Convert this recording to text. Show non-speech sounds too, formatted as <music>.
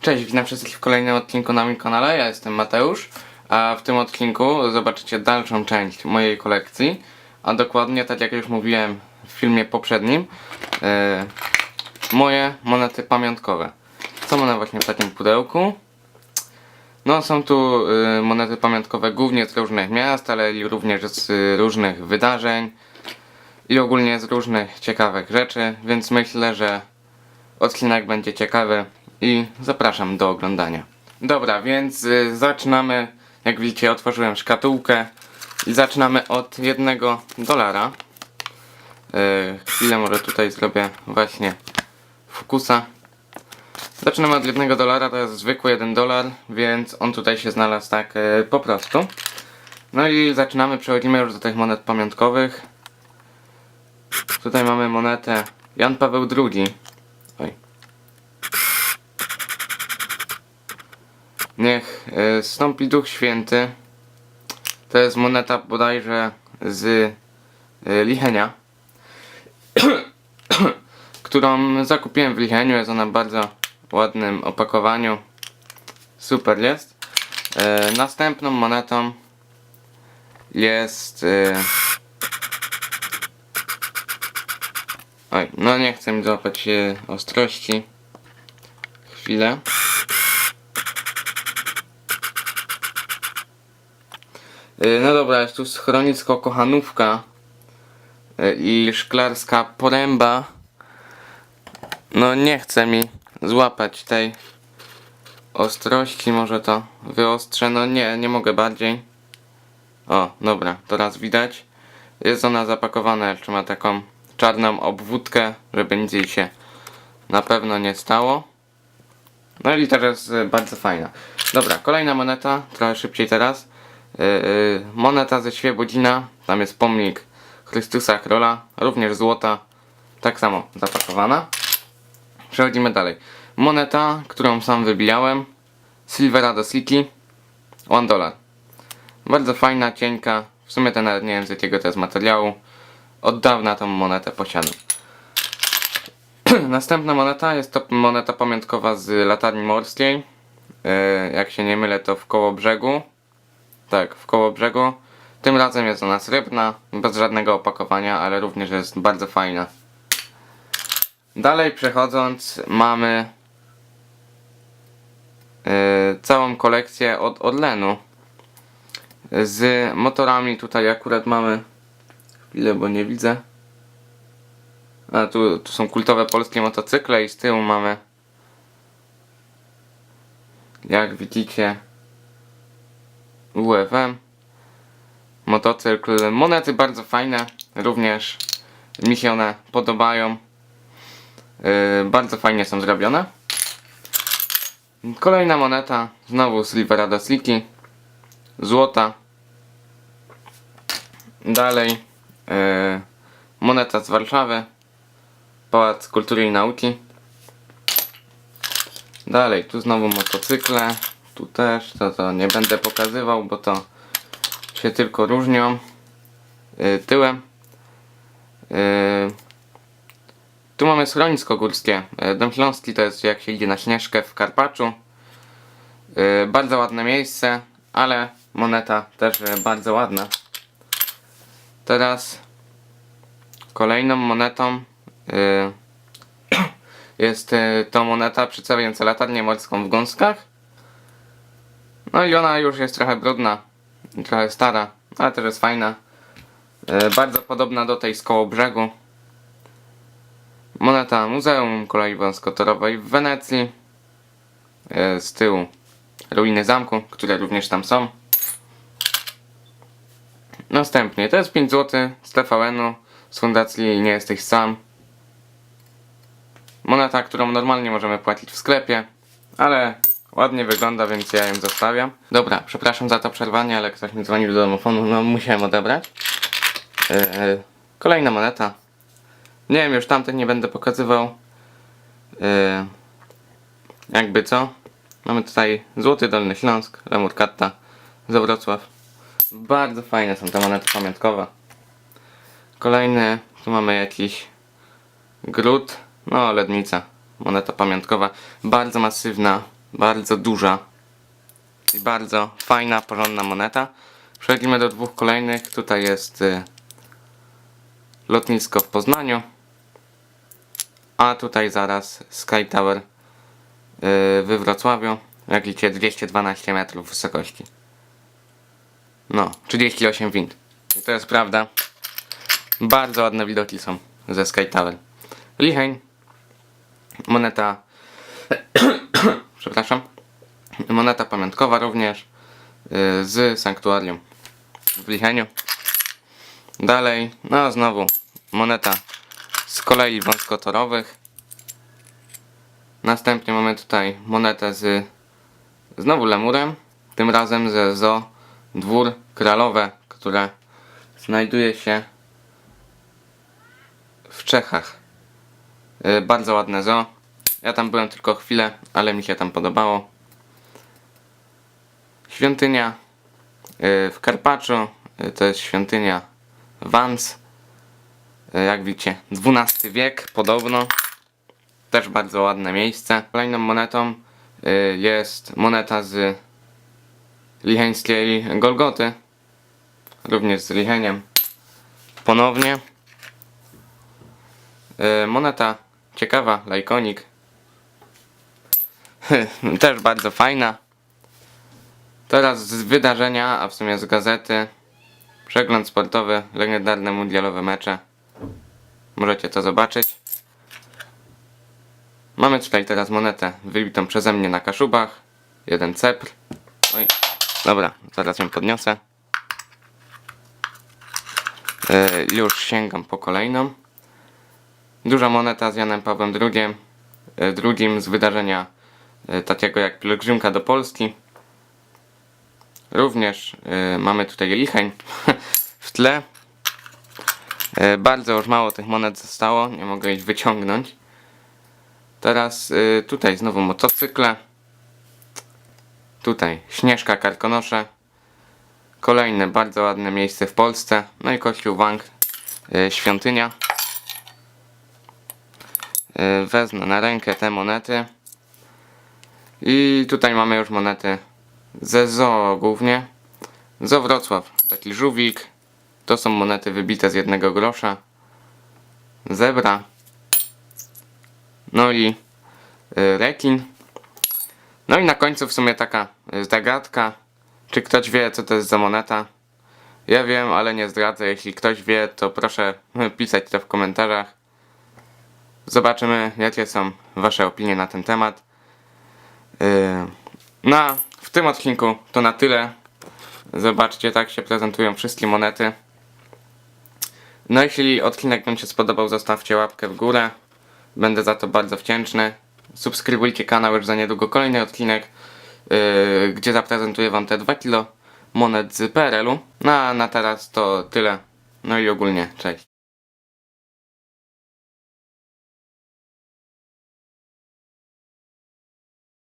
Cześć, witam wszystkich w kolejnym odcinku na moim kanale. Ja jestem Mateusz, a w tym odcinku zobaczycie dalszą część mojej kolekcji. A dokładnie, tak jak już mówiłem w filmie poprzednim, e, moje monety pamiątkowe. Są one właśnie w takim pudełku. No, są tu y, monety pamiątkowe głównie z różnych miast, ale również z y, różnych wydarzeń i ogólnie z różnych ciekawych rzeczy, więc myślę, że odcinek będzie ciekawy i zapraszam do oglądania. Dobra, więc y, zaczynamy. Jak widzicie, otworzyłem szkatułkę i zaczynamy od jednego dolara. Y, chwilę może tutaj zrobię właśnie fokusa. Zaczynamy od jednego dolara, to jest zwykły jeden dolar, więc on tutaj się znalazł tak y, po prostu. No i zaczynamy, przechodzimy już do tych monet pamiątkowych. Tutaj mamy monetę Jan Paweł II. Niech y, stąpi Duch Święty. To jest moneta bodajże z y, Lichenia. <coughs> którą zakupiłem w Licheniu. Jest ona w bardzo ładnym opakowaniu. Super jest. E, następną monetą jest... E, oj, no nie chcę mi złapać e, ostrości. Chwilę. No dobra, jest tu schronisko kochanówka e, i szklarska poręba. No nie chce mi złapać tej ostrości, może to wyostrzę, no nie, nie mogę bardziej. O, dobra, teraz widać. Jest ona zapakowana, jeszcze ma taką czarną obwódkę, żeby nic jej się na pewno nie stało. No i jest y, bardzo fajna. Dobra, kolejna moneta, trochę szybciej teraz. Yy, yy, moneta ze Świebodzina, tam jest pomnik Chrystusa Króla, również złota, tak samo zapakowana. Przechodzimy dalej. Moneta, którą sam wybijałem. Silverado City. 1 dolar. Bardzo fajna, cienka. W sumie to nawet nie wiem z jakiego to jest materiału. Od dawna tą monetę posiadam. <clears throat> Następna moneta jest to moneta pamiątkowa z latarni morskiej. E, jak się nie mylę to w koło brzegu. Tak, w koło brzegu. Tym razem jest ona srebrna, bez żadnego opakowania, ale również jest bardzo fajna. Dalej przechodząc mamy yy, całą kolekcję od Orlenu z motorami. Tutaj akurat mamy chwilę, bo nie widzę. A tu, tu są kultowe polskie motocykle i z tyłu mamy jak widzicie UFM motocykl, monety bardzo fajne również mi się one podobają Yy, bardzo fajnie są zrobione. Kolejna moneta, znowu Silverado City, złota. Dalej yy, moneta z Warszawy, Pałac Kultury i Nauki. Dalej, tu znowu motocykle, tu też, to, to nie będę pokazywał, bo to się tylko różnią yy, tyłem. Yy, tu mamy schronisko górskie. E, Dom Śląski to jest jak się idzie na Śnieżkę w Karpaczu. E, Bardzo ładne miejsce, ale moneta też e, bardzo ładna. Teraz kolejną monetą e, <clears throat> jest e, to moneta przedstawiająca latarnię morską w gąskach. No i ona już jest trochę brudna, trochę stara, ale też jest fajna. E, Bardzo podobna do tej z brzegu. Moneta Muzeum Kolei Wąskotorowej w Wenecji. E, Z tyłu ruiny zamku, które również tam są. Następnie to jest 5 zł z TVN-u z fundacji Nie jesteś sam. Moneta, którą normalnie możemy płacić w sklepie, ale ładnie wygląda, więc ja ją zostawiam. Dobra, przepraszam za to przerwanie, ale ktoś mi dzwonił do domofonu, no musiałem odebrać. E, Kolejna moneta. Nie wiem, już tamtych nie będę pokazywał. Yy, jakby co? Mamy tutaj Złoty Dolny Śląsk, Lemur Katta z Wrocław. Bardzo fajne są te monety pamiątkowe. Kolejny, tu mamy jakiś gród, no lednica, moneta pamiątkowa, bardzo masywna, Bardzo duża. I bardzo fajna, porządna moneta. Przechodzimy do dwóch kolejnych. Tutaj jest y, lotnisko w Poznaniu. A tutaj zaraz Sky Tower y, we Wrocławiu. Jak widzicie 212 metrów wysokości. No, 38 wind. I to jest prawda. Bardzo ładne widoki są ze Sky Tower. Licheń. Moneta. Przepraszam. Moneta pamiątkowa również. y, Z sanktuarium w Licheniu. Dalej, no znowu moneta z kolei wąskotorowych. Następnie mamy tutaj monetę z znowu lemurem. Tym razem ze Zo Dwór Kralowe, które znajduje się w Czechach. Y, Bardzo ładne zoo. Ja tam byłem tylko chwilę, ale mi się tam podobało. Świątynia y, w Karpaczu. y, To jest świątynia Vans. Y, Jak widzicie, XII wiek podobno. Też bardzo ładne miejsce. Kolejną monetą jest moneta z licheńskiej Golgoty. Również z licheniem. Ponownie. Moneta ciekawa, lajkonik. <laughs> Też bardzo fajna. Teraz z wydarzenia, a w sumie z gazety. Przegląd sportowy, legendarne mundialowe mecze. Możecie to zobaczyć. Mamy tutaj teraz monetę wybitą przeze mnie na Kaszubach. Jeden cepr. Oj, dobra, zaraz ją podniosę. Yy, już sięgam po kolejną. Duża moneta z Janem Pawłem II. yy, Drugim z wydarzenia takiego jak pielgrzymka do Polski. Również yy, mamy tutaj licheń <laughs> w tle. Yy, bardzo już mało tych monet zostało, nie mogę ich wyciągnąć. Teraz tutaj znowu motocykle. Tutaj Śnieżka Karkonosze. Kolejne bardzo ładne miejsce w Polsce. No i Kościół Wang, świątynia. Wezmę na rękę te monety. I tutaj mamy już monety ze zoo głównie. Zo Wrocław, taki żółwik. To są monety wybite z jednego grosza. Zebra. No i y, rekin. No i na końcu w sumie taka y, zagadka. Czy ktoś wie co to jest za moneta? Ja wiem, ale nie zdradzę. Jeśli ktoś wie, to proszę y, pisać to w komentarzach. Zobaczymy, jakie są Wasze opinie na ten temat. Yy, no, a w tym odcinku to na tyle. Zobaczcie, tak się prezentują wszystkie monety. No, jeśli odcinek Wam się spodobał, zostawcie łapkę w górę. Będę za to bardzo wdzięczny. Subskrybujcie kanał, już za niedługo kolejny odcinek, yy, gdzie zaprezentuję Wam te 2 kilo monet z PRL-u. No, a na teraz to tyle. No i ogólnie, cześć.